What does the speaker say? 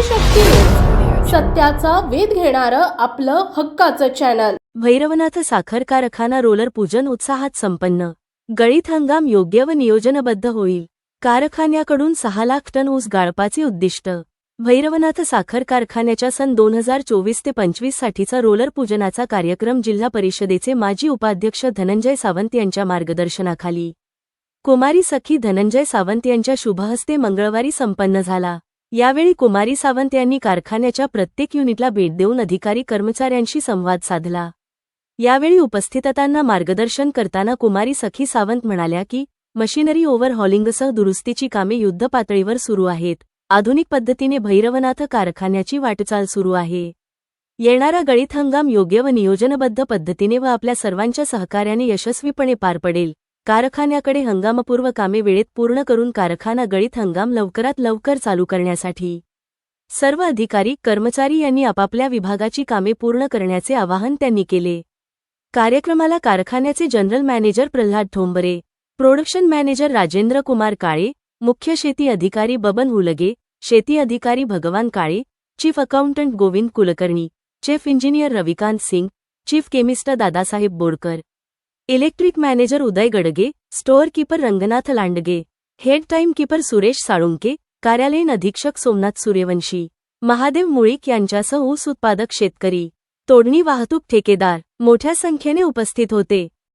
सत्याचा वेध घेणारं आपलं हक्काचं चॅनल भैरवनाथ साखर कारखाना रोलर पूजन उत्साहात संपन्न. गळीत हंगाम योग्य व नियोजनबद्ध होईल. कारखान्याकडून सहा लाख टन ऊस गाळपाचे उद्दिष्ट. भैरवनाथ साखर कारखान्याच्या सन दोन हजार चोवीस ते पंचवीस साठीचा रोलर पूजनाचा कार्यक्रम जिल्हा परिषदेचे माजी उपाध्यक्ष धनंजय सावंत यांच्या मार्गदर्शनाखाली. कुमारी सखी धनंजय सावंत यांच्या शुभहस्ते मंगळवारी संपन्न झाला. यावेळी कुमारी सावंत यांनी कारखान्याच्या प्रत्येक युनिटला भेट देऊन अधिकारी कर्मचाऱ्यांशी संवाद साधला. यावेळी उपस्थितांना मार्गदर्शन करताना कुमारी सखी सावंत म्हणाल्या की मशिनरी ओव्हरहॉलिंगसह दुरुस्तीची कामे युद्धपातळीवर सुरू आहेत. आधुनिक पद्धतीने भैरवनाथ कारखान्याची वाटचाल सुरू आहे. येणारा गळीत हंगाम योग्य व नियोजनबद्ध पद्धतीने व आपल्या सर्वांच्या सहकार्याने यशस्वीपणे पार पडेल. कारखान्याकडे हंगामपूर्व कामे वेळेत पूर्ण करून कारखाना गळीत हंगाम लवकरात लवकर चालू करण्यासाठी सर्व अधिकारी कर्मचारी यांनी आपापल्या विभागाची कामे पूर्ण करण्याचे आवाहन त्यांनी केले. कार्यक्रमाला कारखान्याचे general manager Pralhad Thombare production manager Rajendra Kumar Kale मुख्य शेती अधिकारी बबन हुलगे शेती अधिकारी Bhagwan Kale chief accountant Govind Kulkarni chief engineer Ravikant Singh chief chemist Dadasaheb Borkar electric manager Uday Gadge store keeper Rangnath Landge head time keeper Suresh Salunke कार्यालयीन अधीक्षक सोमनाथ सूर्यवंशी महादेव मुळीक यांच्यासह ऊस उत्पादक शेतकरी तोडणी वाहतूक ठेकेदार मोठ्या संख्येने उपस्थित होते